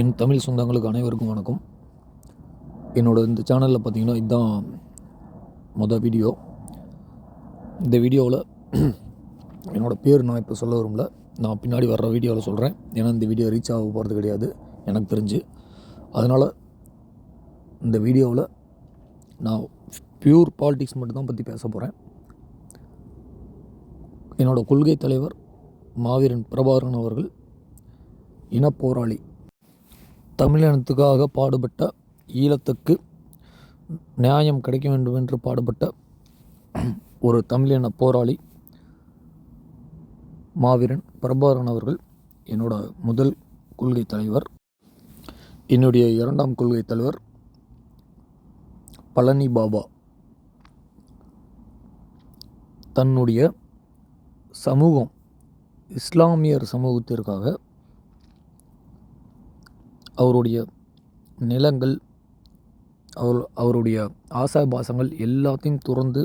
என் தமிழ் சொந்தங்களுக்கு அனைவருக்கும் வணக்கம். என்னோடய இந்த சேனலில் பார்த்தீங்கன்னா இதுதான் மொதல் வீடியோ இந்த வீடியோவில் என்னோட பேர் நான் இப்போ சொல்ல விரும்பல. நான் பின்னாடி வர்ற வீடியோவில் சொல்கிறேன் ஏன்னா இந்த வீடியோ ரீச் ஆக போகிறது கிடையாது. எனக்கு தெரிஞ்சு. அதனால் இந்த வீடியோவில் நான் பியூர் பாலிடிக்ஸ் மட்டும்தான் பற்றி பேச போகிறேன் என்னோடய கொள்கை தலைவர் மாவீரன் பிரபாகரன் அவர்கள் இனப்போராளி தமிழினத்துக்காக பாடுபட்ட ஈழத்துக்கு நியாயம் கிடைக்க வேண்டும் என்று பாடுபட்ட ஒரு தமிழின போராளி மாவீரன் பிரபாகரன் அவர்கள் என்னோட முதல் கொள்கை தலைவர். என்னுடைய இரண்டாம் கொள்கை தலைவர் பழனி பாபா. தன்னுடைய சமூகம் இஸ்லாமியர் சமூகத்திற்காக அவருடைய நிலங்கள் அவர் அவருடைய ஆசாபாசங்கள் எல்லாத்தையும் துறந்து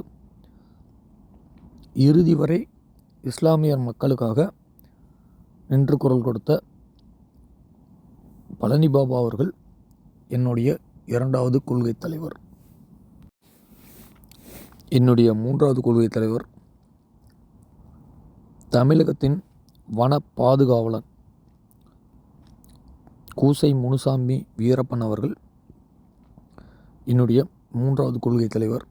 இறுதி வரை இஸ்லாமியர் மக்களுக்காக நின்று குரல் கொடுத்த பழனி பாபா அவர்கள் என்னுடைய இரண்டாவது கொள்கை தலைவர். என்னுடைய மூன்றாவது கொள்கை தலைவர் தமிழகத்தின் வன பாதுகாவலர். கூசை முனுசாமி வீரப்பன் அவர்கள் என்னுடைய மூன்றாவது கொள்கை தலைவர்.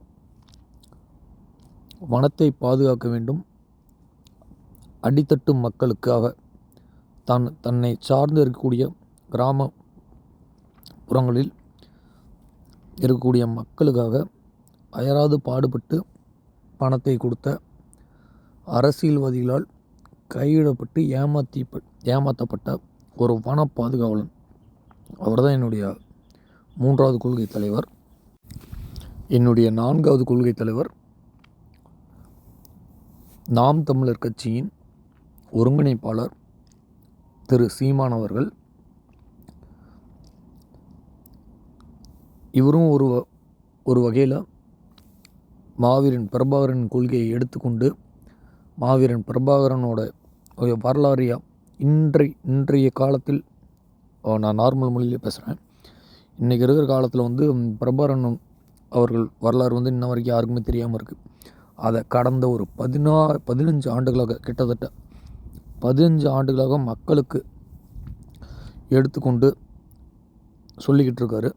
வனத்தை பாதுகாக்க வேண்டும். அடித்தட்டு மக்களுக்காக தான் தன்னை சார்ந்து இருக்கக்கூடிய கிராம புறங்களில் இருக்கக்கூடிய மக்களுக்காக அயராது பாடுபட்டு பணத்தை கொடுத்த அரசியல்வாதிகளால் கைவிடப்பட்டு ஏமாத்தி ஏமாற்றப்பட்ட ஒரு வன பாதுகாவலன். அவர் தான் என்னுடைய மூன்றாவது கொள்கை தலைவர். என்னுடைய நான்காவது கொள்கை தலைவர் நாம் தமிழர் கட்சியின் ஒருங்கிணைப்பாளர் திரு சீமான் அவர்கள். இவரும் ஒரு ஒரு வகையில் மாவீரன் பிரபாகரன் கொள்கையை எடுத்துக்கொண்டு மாவீரன் பிரபாகரனோட வரலாறு இன்றை இன்றைய காலத்தில் நான் நார்மல் மொழியிலே பேசுகிறேன் இன்றைக்கி இருக்கிற காலத்தில் வந்து பிரபாகரன் அவர்கள் வரலாறு வந்து இன்ன வரைக்கும் யாருக்குமே தெரியாமல் இருக்குது அதை கடந்த ஒரு பதினா பதினஞ்சு ஆண்டுகளாக கிட்டத்தட்ட பதினஞ்சு ஆண்டுகளாக மக்களுக்கு எடுத்துக்கொண்டு சொல்லிக்கிட்டு இருக்காரு.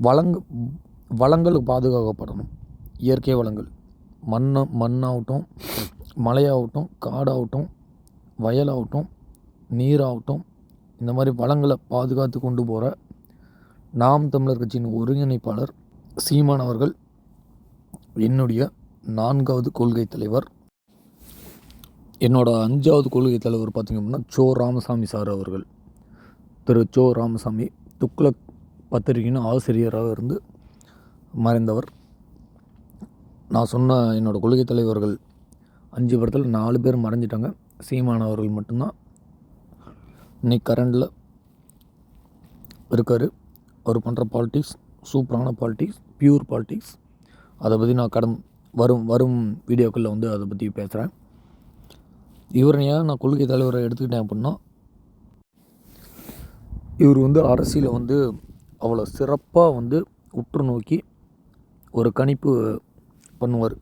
வளங்க வளங்கள் பாதுகாக்கப்படணும். இயற்கை வளங்கள். மண்ணை மண்ணாகட்டும் மலையாகட்டும் காடாகட்டும் வயலாகட்டும் நீராகட்டும். இந்த மாதிரி வளங்களை பாதுகாத்து கொண்டு போகிற நாம் தமிழர் கட்சியின் ஒருங்கிணைப்பாளர் சீமான் அவர்கள் என்னுடைய நான்காவது கொள்கை தலைவர். என்னோட அஞ்சாவது கொள்கை தலைவர் பார்த்திங்க அப்படின்னா சோ ராமசாமி சார் அவர்கள். திரு சோ ராமசாமி துக்ளக் பத்திரிகையின் ஆசிரியராக இருந்து மறைந்தவர். நான் சொன்ன என்னோடய கொள்கை தலைவர்கள் அஞ்சு படத்தில் நாலு பேர் மறைஞ்சிட்டாங்க. சீமான் அவர்கள் மட்டும்தான். இன்னைக்கு கரண்டில் இருக்கார். அவர் பண்ணுற பாலிட்டிக்ஸ் சூப்பரான பாலிட்டிக்ஸ் பியூர் பாலிட்டிக்ஸ் அதை பற்றி நான் கடன் வரும் வரும் வீடியோக்களில் வந்து அதை பற்றி பேசுகிறேன் இவரை நான் கொள்கை தலைவரை எடுத்துக்கிட்டேன் அப்படின்னா இவர் வந்து அரசியலை வந்து அவ்வளோ சிறப்பாக வந்து உற்று நோக்கி ஒரு கணிப்பு பண்ணுவார்.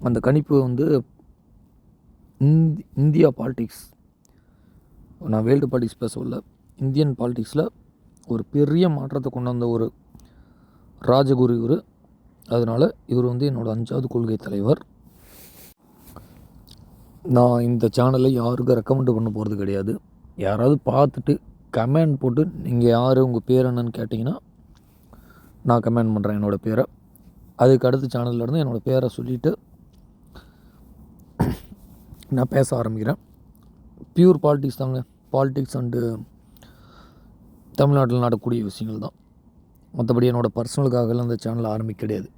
அந்த கணிப்பு வந்து இந்தி இந்தியா பாலிட்டிக்ஸ் நான் வேர்ல்டு பாட்டிஸ் பேச உள்ள இந்தியன் பாலிட்டிக்ஸில் ஒரு பெரிய மாற்றத்தை கொண்டு வந்த ஒரு ராஜகுரு இவர். அதனால் இவர் வந்து என்னோடய அஞ்சாவது கொள்கை தலைவர். நான் இந்த சேனலை யாருக்கும் ரெக்கமெண்ட் பண்ண போகிறது கிடையாது. யாராவது பார்த்துட்டு கமெண்ட் போட்டு நீங்கள் யார் உங்கள் பேர் என்னன்னு கேட்டிங்கன்னா நான் கமெண்ட் பண்ணுறேன் என்னோடய பேரை. அதுக்கு அடுத்த சேனல்லேருந்து என்னோடய பேரை சொல்லிவிட்டு நான் பேச ஆரம்பிக்கிறேன். பியூர் பாலிட்டிக்ஸ் தாங்க. பாலிட்டிக்ஸ் அண்டு தமிழ்நாட்டில் நடக்கூடிய விஷயங்கள் தான் மற்றபடி என்னோடய பர்சனலுக்காகலாம் அந்த சேனல் ஆரம்பிக்க கிடையாது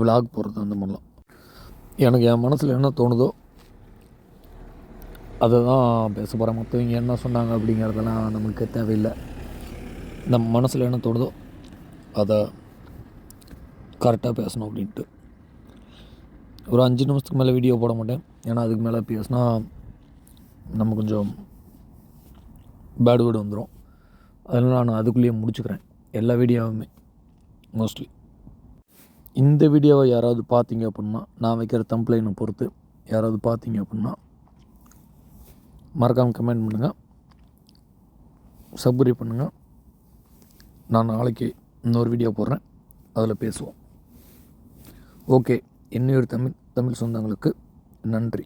விலாக் போகிறது அந்த மாதிரிலாம். எனக்கு என் மனசில் என்ன தோணுதோ அதை தான் பேச போகிறேன் மற்றவங்க என்ன சொன்னாங்க அப்படிங்கிறதெல்லாம் நமக்கு தேவையில்லை. நம்ம மனசில் என்ன தோணுதோ அதை கரெக்டாக பேசணும் அப்படின்ட்டு. ஒரு அஞ்சு நிமிஷத்துக்கு மேலே வீடியோ போட மாட்டேன். ஏன்னா அதுக்கு மேலே பேசினா நம்ம கொஞ்சம் பேட் வேர்டு வந்துடும் அதனால் நான் அதுக்குள்ளேயே முடிச்சுக்கிறேன். எல்லா வீடியோவுமே மோஸ்ட்லி இந்த வீடியோவை யாராவது பார்த்தீங்க அப்படின்னா நான் வைக்கிற தம்ப்ளைனை பொறுத்து யாராவது பார்த்தீங்க அப்படின்னா மறக்காமல் கமெண்ட் பண்ணுங்கள் சப்ஸ்கிரைப் பண்ணுங்கள் நான் நாளைக்கு இன்னொரு வீடியோ போடுறேன். அதில் பேசுவோம். ஓகே இன்னொரு தமிழ் தமிழ் சொந்தங்களுக்கு நன்றி.